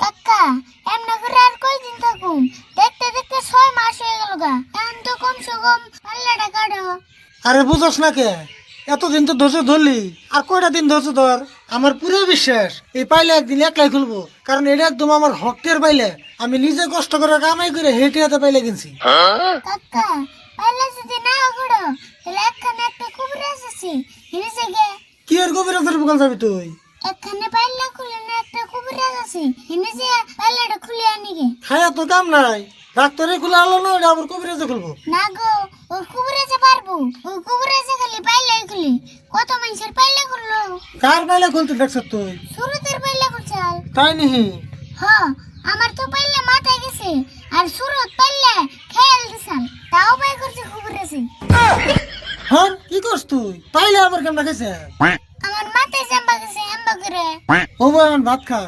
কাকা এমনি করে আর কয়দিন থাকুম? দেখতে দেখতে ছয় মাস হয়ে গেল গা। এখন তো কমসে কম পাল্লাটা কাটো। আরে বুঝস না কে? এতদিন তো ধৈর্য ধরলি আর কয়টা দিন ধৈর্য ধর? আমার পুরো বিশ্বাস এই পাইলে একদিন একলাই খুলবো। কারণ এটা একদম আমার হকের পাইলে। আমি নিজে কষ্ট করে কামাই করে হেঁটে হাতে পাইলে কিনছি। কাকা পাল্লা যদি না করো তাহলে একখানে একটা কুবরাজ আছে হিনেছে গে। কি আর কবিরাজের বকাল যাবি তুই? একখানে পাল্লা খুলে না একটা কুবরাজ আছে। হিনেছে পাল্লাটা খুলে আনি গে। খায়া তো কাম নাই। ডাক্তারে খুলে আলো না ওটা আবার কবিরাজে খুলবো। না গো ওর কুবরাজে পারব ওই কুবরাজে খালি পাল্লাই খুলি। কত মানুষের পাল্লা করল কার পাইলে খুলতে দেখছ তুই? সুরতের পাল্লা করছাল তাই নিহি হ আমার তো পাল্লা মাথায় গেছে আর সুরত পাল্লা খেয়াল দিছাল। তাও পাই করছে কুবরাজে হ্যাঁ কি করছ তুই? পাইলে আবার কেমন খাইছে করে। ও ভাই ভাত খা।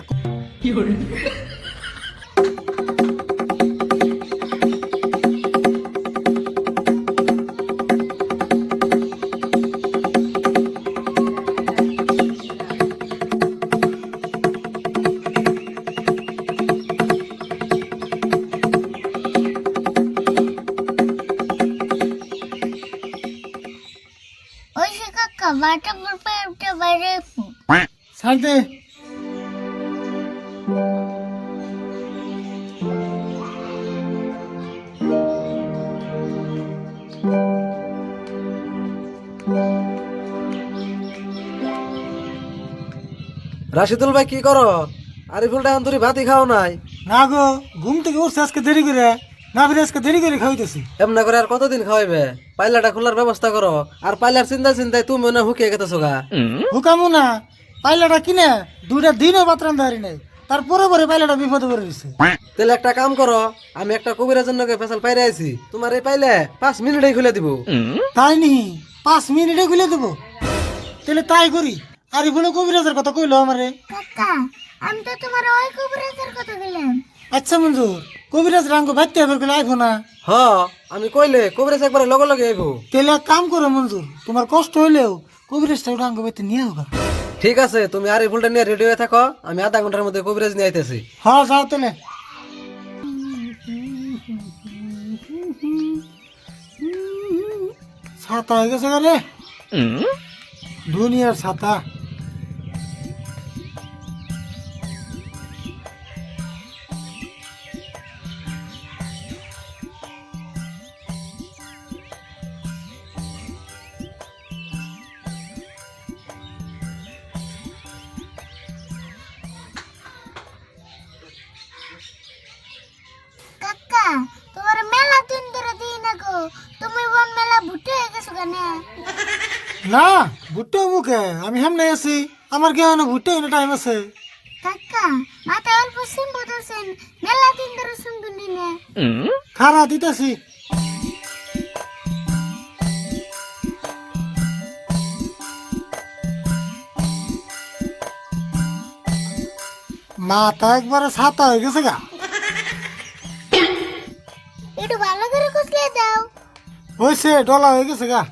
ওই সে কাকা বাটা পর উঠে বাইরে ছাড় রাশিদুল ভাই কি করো? আরিফুলটা এখন তুই ভাতই খাও নাই। না গো ঘুম থেকে উঠছে আজকে দেরি করে। না ফিরে আজকে দেরি করে খাইতেছি এমনা করে আর কতদিন খাওয়াইবে? পাইলাটা খোলার ব্যবস্থা করো। আর পাইলার চিন্তা চিন্তায় তুমি মনে হয় হুকিয়ে গেতেছো গা। হুকামু না। পাইলাটা কিনে দুইটা দিনও বাতরান দাঁড়ি নাই। তারপরে পরে পাইলাটা বিপদে পড়ে দিছে তাহলে একটা কাম করো আমি একটা কবিরাজের জন্য ফেসাল পাইরে আইছি। তোমার এই পাইলে পাঁচ মিনিটেই খুলে দিব। তাই নি? পাঁচ মিনিটে খুলে দেবো। তাহলে তাই করি। আর বলে কবিরাজের কথা কইলো আমারে। কাকা আমি তো তোমার ওই কুবরাজের কথা বললাম আচ্ছা মঞ্জুর কবিরাজ রাঙ্গ ভাইতে এবার করে আইবো না। হ আমি কইলে কবিরাজ একবার লগে লগে আইবো। তাহলে এক কাম করো মঞ্জুর তোমার কষ্ট হইলেও কবিরাজটা ওটা আঙ্গ নিয়ে হোক ঠিক আছে তুমি আর ফুলটা নিয়ে রেডি হয়ে থাকো আমি আধা ঘণ্টার মধ্যে কবিরাজ নিয়ে আইতেছি। হ্যাঁ যাও তাহলে ছাতা হয়ে গেছে রে। দুনিয়ার ছাতা। তোমার মেলা দিন ধরে দিই না গো। তুমি বোন মেলা ভুটে হয়ে গেছো কেন? না ভুট্টো মুখে আমি সামনে আছি। আমার কি না ভুট্টো এনে টাইম আছে। কাকা মাথায় অল্প সিম্বু ধরছেন মেলা দিন ধরে শুনব নিনে খারা দিতেছি। মাথা একবারে ছাতা হয়ে গেছে গা। হয়েছে ডলা হয়ে গেছে গা।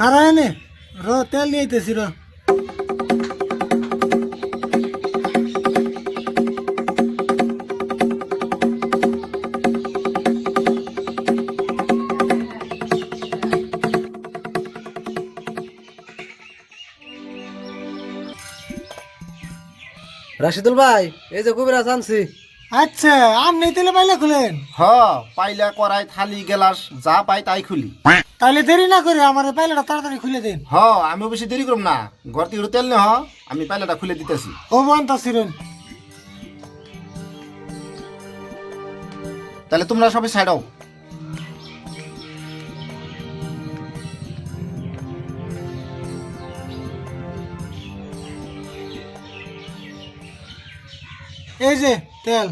হারায় নে র তেল নিয়ে র। রাশিদুল ভাই এই যে কবিরাজ আনছি। আচ্ছা আপনি তেলে পাইলে খুলেন? হ পাইলা করাই থালি গেলাস যা পাই তাই খুলি। তাহলে দেরি না করে আমার পাইলেটা তাড়াতাড়ি খুলে দিন। হ আমি বেশি দেরি করব না। ঘর থেকে তেল নে হ আমি পাইলাটা খুলে দিতেছি। ও বান্তাছিলেন তাহলে তোমরা সবাই সাইডাও এই যে তেল।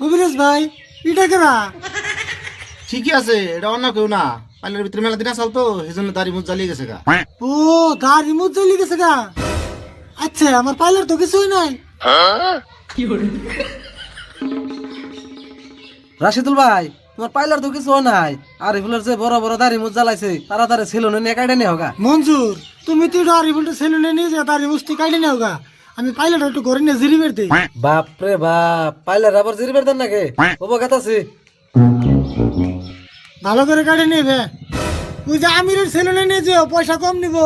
কবিরাজ ভাই এটা কেনা ঠিকই আছে এটা অন্য কেউ না। পাইলের ভিতরে মেলা দিন আসাল তো সেই জন্য দাড়ি মুখ জ্বালিয়ে গেছে গা। ও তার রিমোট চলে গেছে গা? আচ্ছা আমার পাইলার তো কিছুই নাই। রাশিদুল ভাই তোমার পাইলার তো কিছু নাই। আর এগুলোর যে বড় বড় দাড়ি মুখ জ্বালাইছে তাড়াতাড়ি ছিল না নিয়ে কাটে নিয়ে হোগা মঞ্জুর তুমি তো আর রিমোটটা সেলুনে নিয়ে যা তার রিমোটটি কাটে নাও গা। আমি পাইলট একটু ঘরে নিয়ে জিরি বেড়তে বাপ রে বাপ পাইলার আবার জিরি বের দেন নাকি? উপকাতাছি ভালো করে কাটে নেবে। ওই যে আমিরের সেলুনে নিয়ে যেও পয়সা কম নিব।